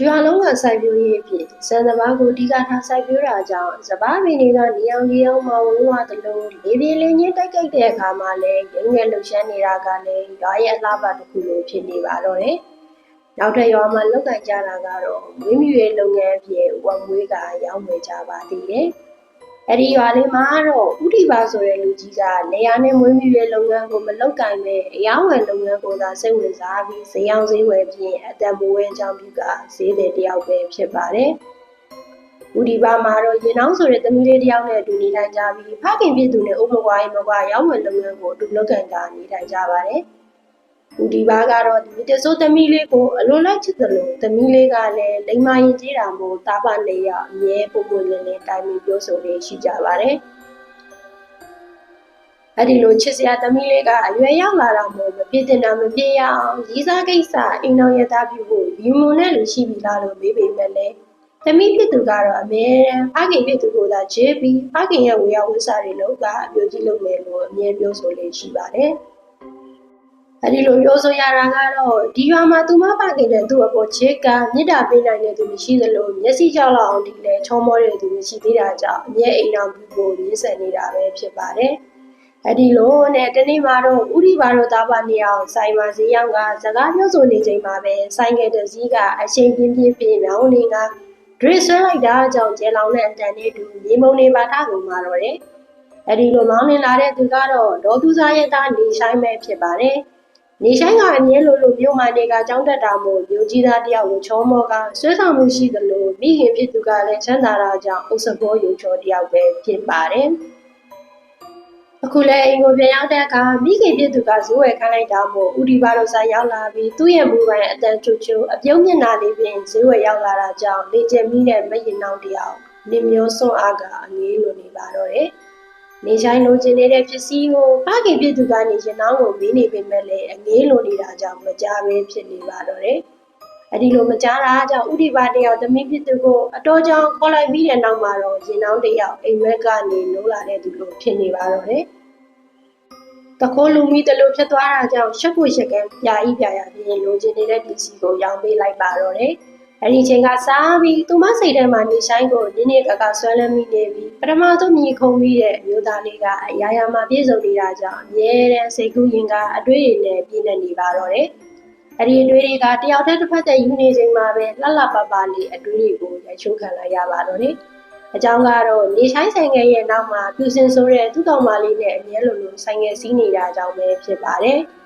ဒီဟာလုံးကစိုက်ပျိုးရေးအဖြစ်စံစဘာကိုအဓိကထားစိုက်ပျိုးတာကြောင့်စဘာပင်တွေကနေအောင်နေအောင်မဝင်းဝသလိုလေပြေလေးညင်းတိုက်ကြိုက်တဲ့အခါမှာလည်းရင်းငယ်လှုပ်ရှားနေတာကလည်းရွာရဲ့အလှပတစ်ခုလိုဖြစ်နေပါတော့တယ်။နောက်ထပ်ရွာမှာလောက်ကင်ကြတာကတော့ဝင်းမြူရဲ့လုပ်ငန်းအဖြစ်ဝမ်မွေးကရောက်နေကြပါသေးတယ်။ အဲ့ဒီရွာလေးမှာတော့ဥတီပါဆိုတဲ့လူကြီးကလေယာနဲ့မွေးမြူရဲ့လုပ်ငန်းကိုမလုပ်ကင်ပဲအယောင်းဝယ်လုပ်ငန်းကိုသာစိတ်ဝင်စားပြီးဈေးအောင်ဈေးဝယ်ပြီးအသက်မွေးဝဲအကြောင်းပြုကဈေးတဲ့တယောက်ပဲဖြစ်ပါတယ်။ဥဒီပါမှာတော့ရင်နှောင်းဆိုတဲ့သမီးလေးတယောက်နဲ့အတူနေထိုင်ကြပြီးဖခင်ပြည်သူနဲ့ဥမကွာရင်မကွာရောင်းဝယ်လုပ်ငန်းကိုအတူလုပ်ကင်ကနေထိုင်ကြပါတယ်။ဥ ဒီပါကတော့ဒီတဆိုးသမီးလေးကိုအလွန်လိုက်ချစ်တယ်လို့သမီးလေးကလည်းလိမ္မာရင်ကြီးတာမို့တာပနေရအမြဲပုံပုံလင်းလင်းတိုင်ပြီးပြောဆိုလေးရှိကြပါတယ်။အဲ့ဒီလိုချစ်စရာသမီးလေးကအရွယ်ရောက်လာတာမို့မပြည့်တင်တာမပြည့်ရအောင်ရီးစားကိစ္စအိမ်တော်ရသားပြုဖို့ယူမွန်နဲ့လူရှိပြီလားလို့မေးပေမဲ့လည်းသမီးဖြစ်သူကတော့အမြဲတမ်းဖခင်ဖြစ်သူကိုသာချစ်ပြီးဖခင်ရဲ့ဝေယဝိစာတွေလို့ကအပြိုကြီးလုပ်မယ်လို့အမြဲပြောဆိုလေးရှိပါတယ်။ အဲဒီလိုပြောဆိုရတာကတော့ဒီရွာမှာသူမဖခင်တဲ့သူ့အပေါ်ချစ်ကမေတ္တာပေးနိုင်တဲ့သူမရှိသလိုမျက်စိကြောက်လောက်အောင်ဒီလဲချောမောတဲ့သူမရှိသေးတာကြောင့်အမြဲအိမ်တော်ပြုဖို့ရင်းဆန်နေတာပဲဖြစ်ပါတယ်။အဲဒီလိုနဲ့တနေ့မှာတော့ဥရိပါတို့သားပါနေအောင်ဆိုင်မှာဈေးရောင်းကစကားပြောဆိုနေချိန်မှာပဲဆိုင်ကတဲ့ဈေးကအချိန်ပြင်းပြင်းပြင်းမြောင်းနေကဒရစ်ဆွဲလိုက်တာကြောင့်ကျဲလောင်တဲ့အတန်လေးတူမြေမုံနေပါထားကုန်မှာတော့တယ်။အဲဒီလိုမောင်းနေလာတဲ့သူကတော့ဒေါ်သူစားရဲ့သားနေဆိုင်ပဲဖြစ်ပါတယ်။ နေဆိုင်ကအမြဲလိုလိုမြို့မှနေကကြောင်းတက်တာမို့မြို့ကြီးသားတယောက်ကိုချောမောကဆွဲဆောင်မှုရှိသလိုမိခင်ဖြစ်သူကလည်းချမ်းသာတာကြောင့်အုပ်စဘောရုံချောတယောက်ပဲဖြစ်ပါတယ်။အခုလည်းအိမ်ကိုပြန်ရောက်တဲ့အခါမိခင်ဖြစ်သူကဇိုးဝယ်ခိုင်းလိုက်တာမို့ဦးဒီပါတို့ဆိုင်ရောက်လာပြီးသူ့ရဲ့မူပိုင်အတန်ချူချူအပြုံးမျက်နှာလေးပြင်ဇိုးဝယ်ရောက်လာတာကြောင့်လေကျက်မီးနဲ့မရင်နှောင်းတယောက်နေမျိုးစွန့်အားကအငေးလိုနေပါတော့တယ်။ နေဆိုင်လိုချင်နေတဲ့ပစ္စည်းကိုဖခင်ပြသူကနေရင်နှောင်းကိုမင်းနေပေမဲ့လည်းအငေးလိုနေတာကြောင့်မကြပဲဖြစ်နေပါတော့တယ်။အဲဒီလိုမကြတာကြောင့်ဥဒိပါတယောက်သမီးပြသူကိုအတော်ကြောင်ခေါ်လိုက်ပြီးတဲ့နောက်မှာတော့ရင်နှောင်းတယောက်အိမ်မက်ကနေနိုးလာတဲ့သူလိုဖြစ်နေပါတော့တယ်။တခိုးလူမီတလို့ဖြစ်သွားတာကြောင့်ရှက်ဖို့ရှက်ကံပြာဤပြာရပြင်းလိုချင်နေတဲ့ပစ္စည်းကိုရောင်းပေးလိုက်ပါတော့တယ်။ အဲ့ဒီချိန်ကစားပြီးသူမစိတ်ထဲမှာနေဆိုင်ကိုနင်းနေကကဆွဲလန်းမိနေပြီးပထမဆုံးမြည်ခုံပြီးတဲ့အမျိုးသားလေးကအရာရာမှာပြည့်စုံနေတာကြောင့်အမြဲတမ်းစိတ်ကူးရင်ကအတွေ့အကြုံနဲ့ပြည့်နေနေပါတော့တယ်။အဲ့ဒီအတွေ့တွေကတယောက်တည်းတစ်ဖက်တည်းယူနေချိန်မှာပဲလှလှပပလေးအတွေ့တွေကိုရိုက်ချိုးခံလိုက်ရပါတော့တယ်။အကြောင်းကတော့နေဆိုင်ဆိုင်ငယ်ရဲ့နောက်မှာပြူစင်ဆိုးတဲ့သူ့ကောင်မလေးနဲ့အမြဲလိုလိုဆိုင်ငယ်စီးနေတာကြောင့်ပဲဖြစ်ပါတယ်။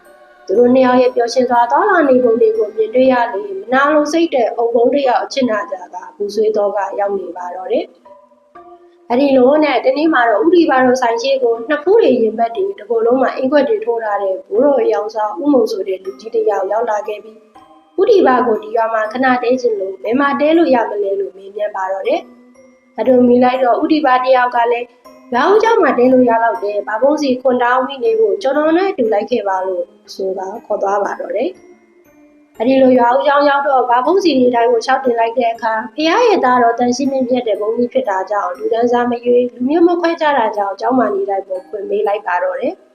သူတို့နှစ်ယောက်ရဲ့ပျော်ရွှင်စွာသွားလာနေပုံတွေကိုမြင်တွေ့ရလေမနာလိုစိတ်တဲ့အုပ်ပုံးတစ်ယောက်အချစ်နာကြကပူဆွေးတော့ကရောက်နေပါတော့တယ်။အဲဒီလိုနဲ့တနေ့မှာတော့ဥဒီပါတို့ဆိုင်ရှိကိုနှစ်ဖူးတွေရင်ဘတ်တွေတကိုယ်လုံးမှာအင်ခွက်တွေထိုးထားတဲ့ဘိုးတော်ရောင်စားဥမုံဆိုတဲ့လူကြီးတစ်ယောက်ရောက်လာခဲ့ပြီးဥဒီပါကိုဒီရွာမှာခဏတဲချင်လို့ဘယ်မှာတဲလို့ရမလဲလို့မေးမြန်းပါတော့တယ်။အတူမီလိုက်တော့ဥဒီပါတယောက်ကလည်း။ ။ရောင်းကြောင်မှာတင်းလို့ရတော့တယ်။ဘာဘုံစီခွန်တောင်းမိနေဖို့ကျွန်တော်နဲ့တူလိုက်ခဲ့ပါလို့ဆိုတာခေါ်သွားပါတော့တယ်။အဲဒီလိုရွာဦးကြောင်ရောက်တော့ဘာဘုံစီနေတိုင်းကိုရှောက်တင်လိုက်တဲ့အခါဖခင်ရဲ့သားတော်တန်ရှင်းမြင့်ပြတဲ့ဘုံကြီးဖြစ်တာကြောင့်လူတန်းစားမရွေးလူမျိုးမခွဲကြတာကြောင့်ကြောင်မှနေလိုက်ပုံဖွင့်မေးလိုက်ပါတော့တယ်။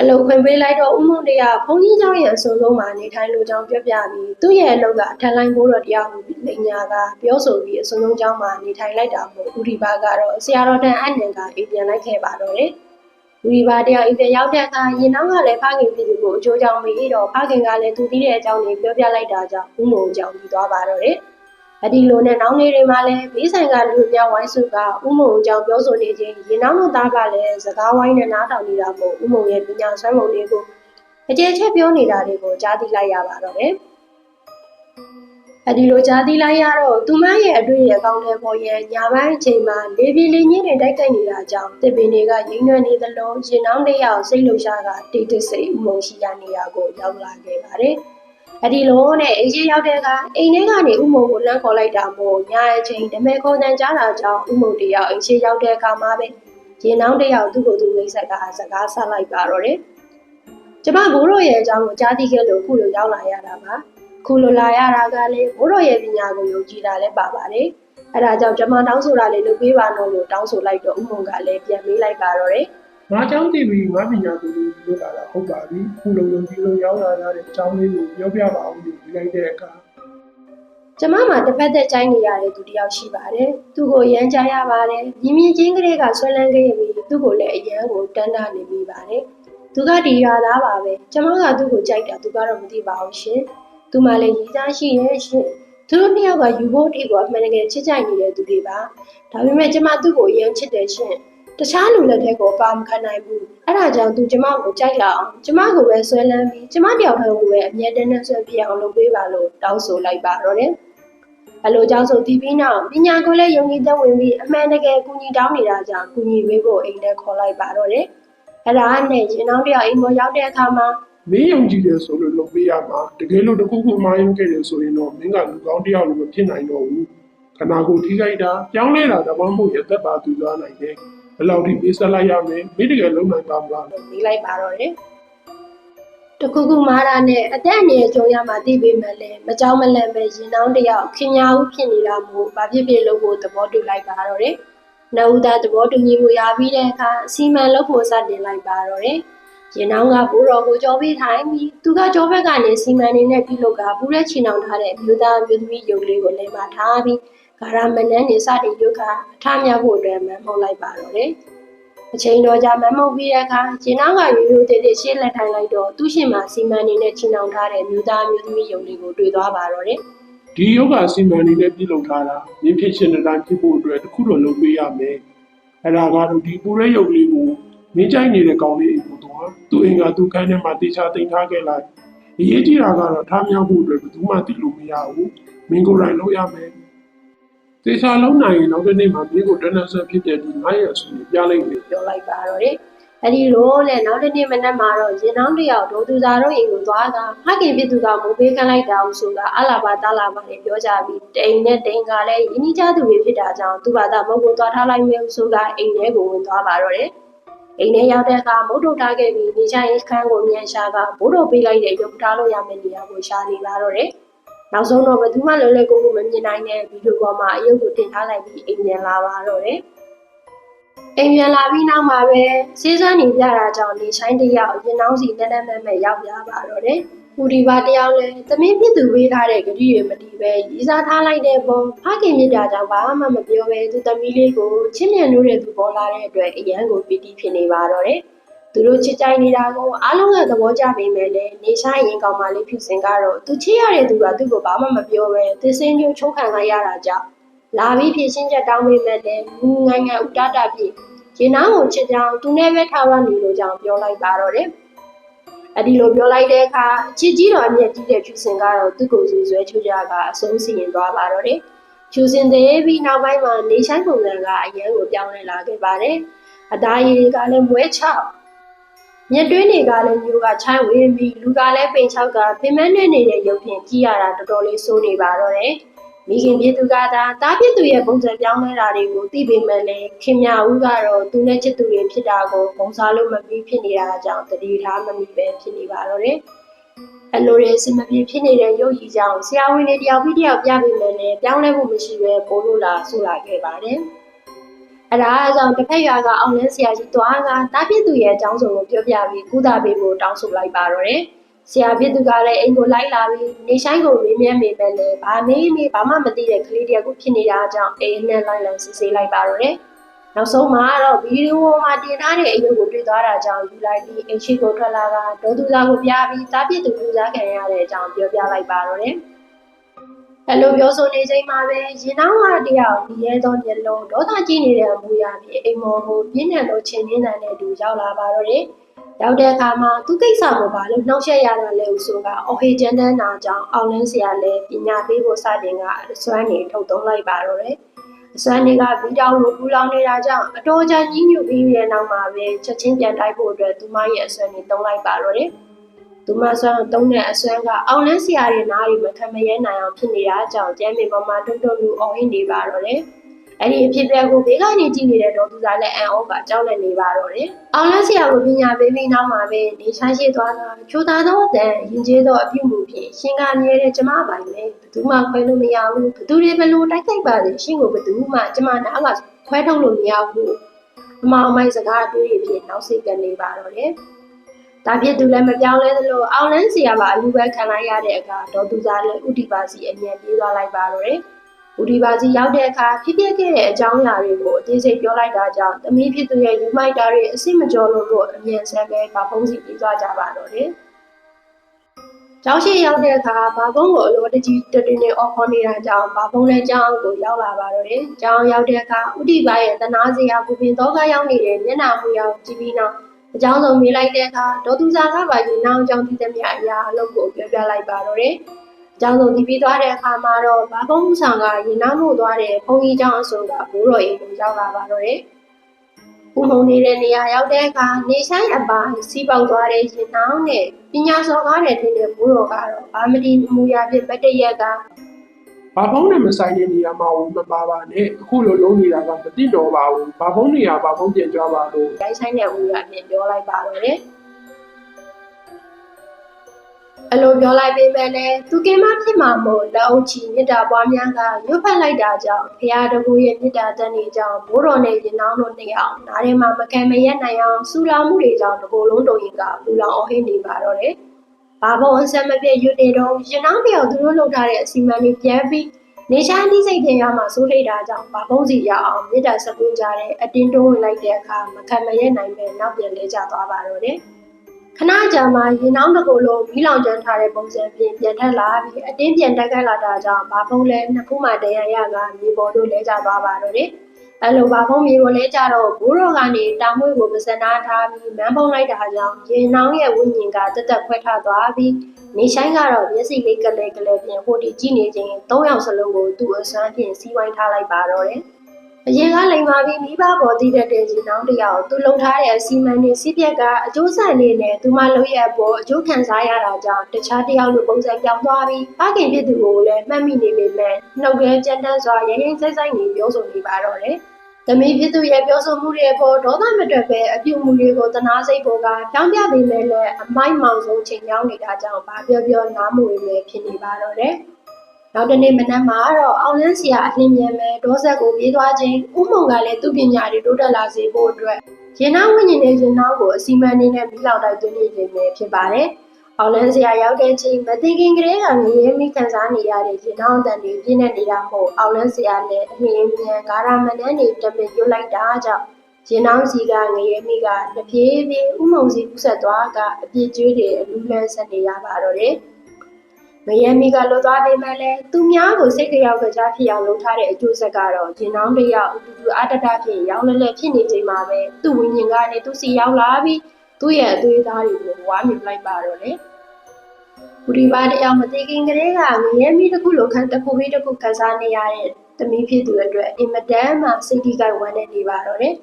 အလုပ်ခွင့်ပေးလိုက်တော့ဦးမုံတရဘုန်းကြီးကျောင်းရဲ့အစိုးဆုံးမှာနေထိုင်လူကြောင်းပြပြပြီးသူ့ရဲ့အလုပ်ကအထက်လိုင်းဘိုးတော်တရားဟုလိညာကပြောဆိုပြီးအစိုးဆုံးကျောင်းမှာနေထိုင်လိုက်တာမို့ဦးဒီပါကတော့ဆရာတော်တန်အနှံကအိမ်ပြန်လိုက်ခဲ့ပါတော့တယ်။ဦးဒီပါတရားအိမ်ပြန်ရောက်တဲ့အခါရင်နောက်ကလည်းဖခင်ပြည်သူကိုအကျိုးကြောင့်မေးတော့ဖခင်ကလည်းသူသိတဲ့အကြောင်းတွေပြောပြလိုက်တာကြောင့်ဦးမုံကြောင့်ပြီးသွားပါတော့တယ်။ အဒီလိုနဲ့နောင်လေးတွေမှာလည်းဘေးဆိုင်ကလူများဝိုင်းစုကဥမုံအကြောင်းပြောဆိုနေခြင်းရေနောင်တို့သားကလည်းစကားဝိုင်းနဲ့နားထောင်နေတာမို့ဥမုံရဲ့ပညာဆွမ်းပုံတွေကိုအကျယ်ချက်ပြောနေတာတွေကိုကြားသိလိုက်ရပါတော့တယ်။အဒီလိုကြားသိလိုက်ရတော့သူမရဲ့အတွေ့အကြုံကောင်းတဲ့ပေါ်ရဲ့ညာပိုင်းအချိန်မှာလေပြေလေးညင်းတွေတိုက်ကိုက်နေတာကြောင့်တစ်ပင်တွေကရင်းနှွှဲနေသလိုရင်နှောင်းတစ်ယောက်စိတ်လှုပ်ရှားကတိတ်တဆိတ်ဥမုံရှိရနေရကိုရောက်လာခဲ့ပါတယ်။ အဒီလိုနဲ့အိမ်ကြီးရောက်တဲ့အခါအိမ်ထဲကနေဥမုံကိုလမ်းခေါ်လိုက်တာမို့ညာအချိန်ဓမဲခေါ်တန်ကြားတာကြောင့်ဥမုံတယောက်အိမ်ကြီးရောက်တဲ့အခါမှာပဲရင်နှောင်းတယောက်သူ့ကိုယ်သူမိတ်ဆက်ကစကားဆက်လိုက်ပါတော့တယ်။ကျမဘိုးတော်ရဲ့အကြောင်းကိုကြားသိခဲ့လို့ခုလိုရောက်လာရတာပါ။ခုလိုလာရတာကလေဘိုးတော်ရဲ့ပညာကိုယုံကြည်တာလည်းပါပါတယ်။အဲဒါကြောင့်ကျမတောင်းဆိုတာလေးလုပ်ပေးပါတော့လို့တောင်းဆိုလိုက်တော့ဥမုံကလည်းပြန်မေးလိုက်ပါတော့တယ်။ ။မာကျောင်း TV မပညာသူတွေလို့လာတာဟုတ်ပါပြီ။ခုလုံလုံဒီလိုရောက်လာတဲ့အကြောင်းလေးကိုပြောပြပါဦးလို့ဒီလိုက်တဲ့အခါကျမမှာတစ်ဖက်သက်ကြိုင်းနေရတဲ့သူတယောက်ရှိပါတယ်။သူ့ကိုရမ်းကြရပါတယ်။မြင်းမြင်းချင်းကလေးကဆွဲလန်းခဲ့ပြီးသူ့ကိုလည်းအရန်ကိုတန်းတာနေမိပါတယ်။သူကဒီရွာသားပါပဲ။ကျမကသူ့ကိုကြိုက်တာသူကတော့မသိပါဘူးရှင်။သူမှလည်းရည်စားရှိရဲ့ရှင်။သူတို့နှစ်ယောက်ကယူဖို့တိကိုအမှန်တကယ်ချစ်ကြိုက်နေတဲ့သူတွေပါ။ဒါပေမဲ့ကျမသူ့ကိုအရန်ချစ်တယ်ရှင်။ တခြားလူလက်ထက်ကိုပါမခံနိုင်ဘူးအဲ့ဒါကြောင့်သူကျမကိုကြိုက်လာအောင်ကျမကိုပဲဆွဲလန်းပြီးကျမတယောက်တည်းကိုပဲအမြဲတမ်းနဲ့ဆွဲပြအောင်လုပ်ပေးပါလို့တောင်းဆိုလိုက်ပါတော့တယ်အလိုကြောင့်ဆိုဒီပြီးနောက်ပညာကိုလည်းယုံကြည်သက်ဝင်ပြီးအမှန်တကယ်ကူညီတောင်းနေတာကြောင့်ကူညီပေးဖို့အိမ်ထဲခေါ်လိုက်ပါတော့တယ်အဲ့ဒါနဲ့ရင်အောင်တယောက်အိမ်ပေါ်ရောက်တဲ့အခါမှာမင်းယုံကြည်တယ်ဆိုလို့လုပ်ပေးရမှာတကယ်လို့တစ်ခုခုမှားယွင်းခဲ့တယ်ဆိုရင်တော့မင်းကလူကောင်းတစ်ယောက်လိုမဖြစ်နိုင်တော့ဘူးခန္ဓာကိုယ်ထိခိုက်တာပြောင်းလဲတာဒါမှမဟုတ်ရသက်ပါသူသွားနိုင်တယ် ဘယ်လောက်ထိပေးဆက်လိုက်ရမလဲမင်းတကယ်လုံးနိုင်ပါမလားမေးလိုက်ပါတော့တယ်တခုခုမားတာနဲ့အသက်အန္တရာယ်ကြုံရမှာသိပေမဲ့လည်းမကြောက်မလန့်ပဲရင်နှောင်းတယောက်ခင်ညာဦးဖြစ်နေတာမို့ဘာဖြစ်ဖြစ်လုပ်ဖို့သဘောတူလိုက်ပါတော့တယ်။နှုတ်သားသဘောတူညီမှုရပြီးတဲ့အခါအစီမံလုပ်ဖို့စတင်လိုက်ပါတော့တယ်။ရင်နှောင်းကဘူတော်ကိုကြောပေးထိုင်ပြီးသူကကြောဘက်ကနေစီမံနေနဲ့ပြုလုပ်ကဘူးရဲချီနှောင်ထားတဲ့အမျိုးသားမျိုးသမီးရုပ်လေးကိုလည်းမထားပြီး ဂါရမနန်းနေစတင်ရုပ်ကအထမြောက်ဖို့အတွက်မမှုံလိုက်ပါတော့တယ်။အချိန်တော်ကြာမမုတ်ပြီးတဲ့အခါရင်နောက်ကရိုးရိုးသေးသေးရှေ့လက်ထိုင်လိုက်တော့သူ့ရှင်မှာစီမံနေနဲ့ချီနှောင်ထားတဲ့မြို့သားမျိုးသမီးယုံလေးကိုတွေ့သွားပါတော့တယ်ဒီယောဂစီမံနေနဲ့ပြုလုပ်ထားတာမင်းဖြစ်ရှင်တဲ့တိုင်းဖြစ်ဖို့အတွက်တစ်ခုတော့လုပ်ပေးရမယ်အဲ့ဒါကတော့ဒီပူရဲရုပ်လေးကိုမင်းကြိုက်နေတဲ့ကောင်းလေးအိမ်ကိုတော့သူ့အိမ်ကသူ့ခန်းထဲမှာတေချာတင်ထားခဲ့လိုက်အရေးကြီးတာကတော့ထားမြောက်ဖို့အတွက်ဘယ်သူမှသိလို့မရဘူးမင်းကိုယ်တိုင်လုပ်ရမယ် တေချာလုံးနိုင်ရင်နောက်တစ်နေ့မှာမင်းကိုတန်းတန်းဆက်ဖြစ်တဲ့ဒီ9ရက်ဆိုရင်ပြလိုက်မယ်ပြောလိုက်ပါတော့တယ်အဲ့ဒီလိုနဲ့နောက်တစ်နေ့မနက်မှာတော့ရင်နောင်းတစ်ယောက်ဒေါ်သူသာတို့အိမ်ကိုသွားကဖခင်ပြသူကမုတ်ပေးခန့်လိုက်တာဟုဆိုကအလာပါတာလာပါနဲ့ပြောကြပြီးတိမ်နဲ့တိမ်ကလည်းယင်းကြီးကြသူတွေဖြစ်တာကြောင့်သူ့ဘာသာမုတ်ကိုသွားထားလိုက်မယ်ဟုဆိုကအိမ်ထဲကိုဝင်သွားပါတော့တယ်အိမ်ထဲရောက်တဲ့အခါမုတ်ထုတ်ထားခဲ့ပြီးနေချိုင်းခန်းကိုမြန်ရှာကဘိုးတော်ပေးလိုက်တဲ့ရုပ်ထားလို့ရမယ့်နေရာကိုရှာနေပါတော့တယ် နောက်ဆုံးတော့ဘယ်သူမှလွယ်လွယ်ကူကူမမြင်နိုင်တဲ့ဗီဒီယိုပေါ်မှာအယုတ်ကိုတင်ထားလိုက်ပြီးအိမ်ပြန်လာပါတော့တယ်အိမ်ပြန်လာပြီးနောက်မှာပဲစေးစမ်းနေပြတာကြောင့်နေချိုင်းတစ်ယောက်ရင်နှောင်းစီတက်တက်မဲ့မဲ့ရောက်ပြပါတော့တယ်။ဦးဒီပါတစ်ယောက်လည်းသမင်းဖြစ်သူဝေးထားတဲ့ဂတိတွေမတီးပဲရီစားထားလိုက်တဲ့ပုံဖခင်မြစ်တာကြောင့်ဘာမှမပြောပဲသူသမီးလေးကိုချစ်မြတ်နိုးတဲ့သူပေါ်လာတဲ့အတွက်အရန်ကိုပီတိဖြစ်နေပါတော့တယ်။ သူတို့ချစ်ကြိုက်နေတာကိုအားလုံးကသဘောကျပေမဲ့လည်းနေဆိုင်ရင်ကောင်မလေးဖြူစင်ကတော့သူချစ်ရတဲ့သူကသူ့ကိုဘာမှမပြောပဲသစ်စင်းကျိုးချိုးခံလိုက်ရတာကြောင့်လာပြီးဖြည့်ရှင်းချက်တောင်းပေမဲ့လည်းငူငိုင်ငိုင်ဥတတာဖြစ်ရင်နောင်းကိုချစ်ကြောင်သူနဲ့ပဲထားရနေလို့ကြောင်ပြောလိုက်ပါတော့တယ်။အဒီလိုပြောလိုက်တဲ့အခါချစ်ကြီးတော်အမျက်ကြီးတဲ့ဖြူစင်ကတော့သူ့ကိုယ်စီဆွဲချိုးကြကအဆုံးစီရင်သွားပါတော့တယ်။ဖြူစင်သေးပြီးနောက်ပိုင်းမှာနေဆိုင်ပုံစံကအရန်ကိုပြောင်းလဲလာခဲ့ပါတယ်။အသားရည်ကလည်းမွဲချောက် မြက်တွင်းတွေကလည်းမျိုးကချိုင်းဝင်းပြီးလူကလည်းပိန်ချောက်ကပင်မနဲ့နေတဲ့ရုပ်ဖြင့်ကြည့်ရတာတော်တော်လေးစိုးနေပါတော့တယ်။မိခင်ပြည်သူကသာတားပြစ်သူရဲ့ပုံစံပြောင်းလဲတာတွေကိုသိပေမဲ့လည်းခင်မြဦးကတော့သူနဲ့ချစ်သူတွေဖြစ်တာကိုပုံစားလို့မပြီးဖြစ်နေတာကြောင့်တတိထားမမိပဲဖြစ်နေပါတော့တယ်။အလိုရစင်မပြေဖြစ်နေတဲ့ရုပ်ရည်ကြောင့်ဆရာဝန်တွေတယောက်ပြီးတယောက်ပြပေမဲ့လည်းပြောင်းလဲဖို့မရှိပဲပို့လို့လာဆိုလာခဲ့ပါတယ်။ အဲ့ဒါအကြောင့်တစ်ဖက်ရွာကအောင်လင်းဆရာကြီးတွားကတားပြစ်သူရဲ့အကြောင်းစုံကိုပြောပြပြီးကုသပေးဖို့တောင်းဆိုလိုက်ပါတော့တယ်။ဆရာပြစ်သူကလည်းအိမ်ကိုလိုက်လာပြီးနေဆိုင်ကိုမေးမြန်းမိပဲလေဘာမေးမေးဘာမှမသိတဲ့ကလေးတယောက်ကိုဖြစ်နေတာအကြောင်းအိမ်နဲ့လိုက်လံစစ်ဆေးလိုက်ပါတော့တယ်။နောက်ဆုံးမှာတော့ဗီဒီယိုမှာတင်ထားတဲ့အရုပ်ကိုတွေ့သွားတာကြောင့်ယူလိုက်ပြီးအိမ်ရှိကိုထွက်လာကဒေါ်သူလာကိုပြပြီးတားပြစ်သူပူဇော်ခံရတဲ့အကြောင်းပြောပြလိုက်ပါတော့တယ်။ အဲ့လိုပြောဆိုနေချိန်မှာပဲရင်နောင်းကတယောက်ဒီရဲသောမျက်လုံးဒေါသကြီးနေတဲ့အမူအရာဖြင့်အိမ်မော်ကိုပြင်းထန်သောချိန်နှင်းတန်နဲ့အတူရောက်လာပါတော့တယ်။ရောက်တဲ့အခါမှာသူကိစ္စကိုဘာလို့နှောက်ယှက်ရတာလဲဟုဆိုကအော်ဟေကျန်းတန်းနာကြောင့်အောင်လင်းစရာလည်းပညာပေးဖို့စတင်ကအစွမ်းနေထုတ်သုံးလိုက်ပါတော့တယ်။အစွမ်းတွေကဗီတောင်ကိုပူလောင်နေတာကြောင့်အတော်ကြာညှိညူပြီးတဲ့နောက်မှာပဲချက်ချင်းပြန်တိုက်ဖို့အတွက်သူမရဲ့အစွမ်းတွေသုံးလိုက်ပါတော့တယ်။ သူမဆွမ်းသုံးတဲ့အစွမ်းကအောင်လန်းဆရာတွေနားတွေမခံမရဲနိုင်အောင်ဖြစ်နေတာကြောင့်ကျမ်းမြေပေါ်မှာတွန်းတွန်းလူအောင်ဟင်းနေပါတော့တယ်။အဲ့ဒီအဖြစ်အပျက်ကိုဘေးကနေကြည့်နေတဲ့ဒေါ်သူစားလည်းအန်အောကကြောက်လန့်နေပါတော့တယ်။အောင်လန်းဆရာကိုပညာပေးပြီးနောက်မှာပဲနေဆိုင်ရှိသွားတာချိုးသားသောအတန်ရင်ကျေးသောအပြုမှုဖြင့်ရှင်ကမြဲတဲ့ကျမပိုင်ပဲဘယ်သူမှခွဲလို့မရဘူးဘယ်သူတွေဘယ်လိုတိုက်ခိုက်ပါလဲရှင်ကိုဘယ်သူမှကျမနားကခွဲထုတ်လို့မရဘူးအမောင်မိုက်စကားအတွေးဖြင့်နောက်စိတ်ကနေပါတော့တယ်။ ဒါဖြစ်သူလည်းမပြောင်းလဲသလိုအောင်လန်းစီရပါအလူပဲခံလိုက်ရတဲ့အခါဒေါ်သူစားလည်းဥတီပါစီအမြန်ပြေးသွားလိုက်ပါတော့တယ်။ဥတီပါစီရောက်တဲ့အခါဖြစ်ပျက်ခဲ့တဲ့အကြောင်းအရာတွေကိုအသေးစိတ်ပြောလိုက်တာကြောင့်တမီးဖြစ်သူရဲ့ယူမိုက်တာတွေအစ်စ်မကျော်လို့ကိုအမြန်ဆန်ပဲဗာဖုံးစီပြေးသွားကြပါတော့တယ်။ကျောင်းရှိရောက်တဲ့အခါဘာဖုံးကိုအလိုတကြီးတတင်းနဲ့အော်ခေါ်နေတာကြောင့်ဘာဖုံးလည်းကျောင်းကိုရောက်လာပါတော့တယ်။ကျောင်းရောက်တဲ့အခါဥတီပါရဲ့တနာစရာပူပင်တော့ကရောက်နေတဲ့မျက်နှာမူရောက်ကြည့်ပြီးနောက် အကြောင်းဆုံးမေးလိုက်တဲ့အခါဒေါ်သူစာကပါရင်နောက်အကြောင်းသိသမျှအရာအလုပ်ကိုပြောပြလိုက်ပါတော့တယ်။အကြောင်းဆုံးဒီပြီးသွားတဲ့အခါမှာတော့ဘာဖုံးမှုဆောင်ကရင်နောက်မှုသွားတဲ့ဘုံကြီးကျောင်းအစုံကဘိုးတော်အိမ်ကိုရောက်လာပါတော့တယ်။ဦးမုံနေတဲ့နေရာရောက်တဲ့အခါနေဆိုင်အပိုင်းစီးပေါက်သွားတဲ့ရင်နှောင်းနဲ့ပညာစော်ကားတဲ့တင်းတဲ့ဘိုးတော်ကတော့ဘာမတီမူရဖြစ်မတရက်က ဘာဖုံးနဲ့မဆိုင်တဲ့နေရာမှာဝင်မပါပါနဲ့အခုလိုလုံးနေတာကမသိတော့ပါဘူးဘာဖုံးနေရာဘာဖုံးပြန်ကြွားပါလို့ရိုင်းဆိုင်တဲ့ဦးကအမြင်ပြောလိုက်ပါတော့တယ်အလိုပြောလိုက်ပေမဲ့လည်းသူကင်မဖြစ်မှာမို့လက်အုပ်ချီမြစ်တာပွားများကရွတ်ဖက်လိုက်တာကြောင့်ဖရာတကူရဲ့မြစ်တာတန်တွေကြောင့်ဘိုးတော်နဲ့ရင်နှောင်းတို့နှစ်ယောက်နားထဲမှာမကံမရက်နိုင်အောင်ဆူလောင်မှုတွေကြောင့်တကူလုံးတုံရင်ကပူလောင်အောင်ဟိနေပါတော့တယ်။ ဘာဘုံအဆက်မပြည့်ရွတ်နေတော့ရင်နှောင်းတယောက်သူတို့လုပ်ထားတဲ့အစီအမံတွေပြန်ပြီးနေချိုင်းတိစိတ်ပြန်ရမှာစိုးထိတ်တာကြောင့်ဘာဘုံစီရအောင်မြစ်တာဆက်သွင်းကြတဲ့အတင်းတွန်းဝင်လိုက်တဲ့အခါမခံမရက်နိုင်ပဲနောက်ပြန်လဲကျသွားပါတော့တယ်ခဏကြာမှရင်နှောင်းတစ်ကိုယ်လုံးမီးလောင်ကျွမ်းထားတဲ့ပုံစံပြင်ပြန်ထက်လာပြီးအတင်းပြန်တက်ခတ်လာတာကြောင့်ဘာဖုံးလဲနှစ်ခုမှတရရကမြေပေါ်တို့လဲကျသွားပါတော့တယ် အဲလိုဘာဖုံးမြေပေါ်လဲကျတော့ဘိုးတော်ကနေတောင်မွေကိုပစနာထားပြီးမန်းဖုံးလိုက်တာကြောင့်ရင်နှောင်းရဲ့ဝိညာဉ်ကတက်တက်ခွဲထားသွားပြီးနေဆိုင်ကတော့မျက်စိလေးကလေးကလေးပြင်ဟိုဒီကြည့်နေခြင်း၃ယောက်စလုံးကိုသူ့အစွမ်းဖြင့်စီးဝိုင်းထားလိုက်ပါတော့တယ် အရင်ကလိမ်မာပြီးမိဘပေါ်တည်တဲ့တဲ့ကြီးနောင်တယောက်သူလုံထားတဲ့အစီမံတွေစီးပြက်ကအကျိုးဆန်နေနဲ့သူမလုံရဲ့အပေါ်အကျိုးခံစားရတာကြောင့်တခြားတယောက်လိုပုံစံပြောင်းသွားပြီးဖခင်ဖြစ်သူကိုလည်းမှတ်မိနေပေမဲ့နှုတ်ခဲကြမ်းတမ်းစွာရရင်စိတ်ဆိုင်နေပြောဆိုနေပါတော့တယ်။သမီးဖြစ်သူရဲ့ပြောဆိုမှုတွေအပေါ်ဒေါသမတွက်ပဲအပြုမှုတွေကိုတနာစိတ်ပေါ်ကပြောင်းပြပေမဲ့လည်းအမိုက်မောင်ဆုံးချိန်ကြောင်းနေတာကြောင့်ဘာပြောပြောနားမဝင်ပဲဖြစ်နေပါတော့တယ်။ နောက်တနေ့မနက်မှာတော့အောင်လန်းစီကအလင်းမြန်မဲ့ဒေါဆက်ကိုပြေးသွားခြင်းဥမုံကလည်းသူ့ပညာတွေတိုးတက်လာစေဖို့အတွက်ရင်နှောင်းဝိညာဉ်နဲ့ရင်နှောင်းကိုအစီမံနေနဲ့ပြီးလောက်တိုက်သွင်းနေခြင်းပဲဖြစ်ပါတယ်။အောင်လန်းစီကရောက်တဲ့ချိန်မသိခင်ကလေးကငရဲမိခံစားနေရတဲ့ရင်နှောင်းတန်တွေပြင်းနေနေတာမို့အောင်လန်းစီကလည်းအမြင်မြန်ကာရမဏန်းတွေတပင်ပြုတ်လိုက်တာကြောင့်ရင်နှောင်းစီကငရဲမိကတပြေးပြေးဥမုံစီပူဆက်သွားကအပြစ်ကျွေးတွေအလူလန်းဆက်နေရပါတော့တယ်။ မယမ်းမီကလွတ်သွားပေမဲ့လည်းသူများကိုစိတ်ကြောက်ကကြားဖြစ်အောင်လုပ်ထားတဲ့အကျိုးဆက်ကတော့ရင်နှောင်းတယောက်အတူတူအတတဖြစ်ရောင်းလဲလဲဖြစ်နေချိန်မှာပဲသူ့ဝိညာဉ်ကနေသူ့စီရောက်လာပြီးသူ့ရဲ့အသွေးသားတွေကိုဝါမြင်လိုက်ပါတော့လေဘူဒီပါတယောက်မသိခင်ကလေးကငရဲမီတစ်ခုလိုခံတစ်ခုပြီးတစ်ခုခံစားနေရတဲ့သမီးဖြစ်သူအတွက်အင်မတန်မှစိတ်ထိခိုက်ဝမ်းနေနေပါတော့တယ်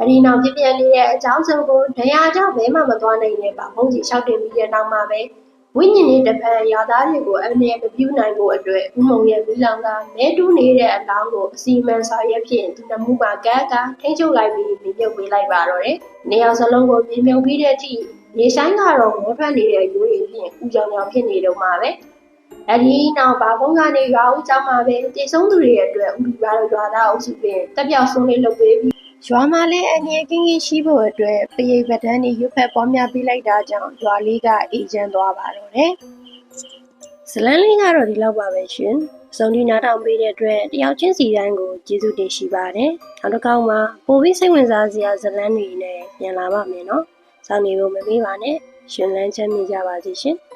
အဒီနောက်ဖြစ်ပြနေတဲ့အကြောင်းစုံကိုဒရာကြောင့်ဘဲမှမသွားနိုင်တဲ့ပါဘုန်းကြီးလျှောက်တင်ပြီးတဲ့နောက်မှာပဲ ဝိညာဉ်ရေးတစ်ဖက်ရာသားတွေကိုအမြဲမပြုနိုင်ဖို့အတွက်ဥမုံရဲ့မိလောင်ကမဲတူးနေတဲ့အလောင်းကိုအစီမံစာရွက်ဖြင့်သူနှမှုမှာကဲကထိန်းချုပ်လိုက်ပြီးမြုပ်ပေးလိုက်ပါတော့တယ်။နေရာစလုံးကိုပြင်မြုပ်ပြီးတဲ့အထိနေဆိုင်ကတော့မောထွက်နေတဲ့ယူရီဖြင့်ဥကြောင်ကြောင်ဖြစ်နေတော့မှာပဲ။အဲဒီနောက်ဘာဖုံးကနေရွာဦးကျောင်းမှာပဲတည်ဆုံးသူတွေရဲ့အတွက်ဥပ္ပပါရွာသားအုပ်စုဖြင့်တက်ပြောက်ဆုံးလေးလုပ်ပေးပြီး ရွာမှာလည်း အနေကင်းကင်းရှိဖို့အတွက် ပရိပဒန်းတွေ ရွတ်ဖက်ပေါ်များပေးလိုက်တာကြောင့် ရွာလေးက အေးချမ်းသွားပါတော့တယ်။ဇလန်းလေးကတော့ ဒီလောက်ပါပဲရှင်။စုံဒီနားထောင်ပေးတဲ့အတွက်တယောက်ချင်းစီတိုင်းကို ကျေးဇူးတင်ရှိပါတယ်။နောက်တစ်ခေါက်မှာ ပိုပြီးစိတ်ဝင်စားစရာဇလန်းတွေနဲ့ ပြန်လာပါမယ်နော်။စောင့်နေဖို့မပေးပါနဲ့။ရှင်လန်းချမ်းမြေကြပါစေရှင်။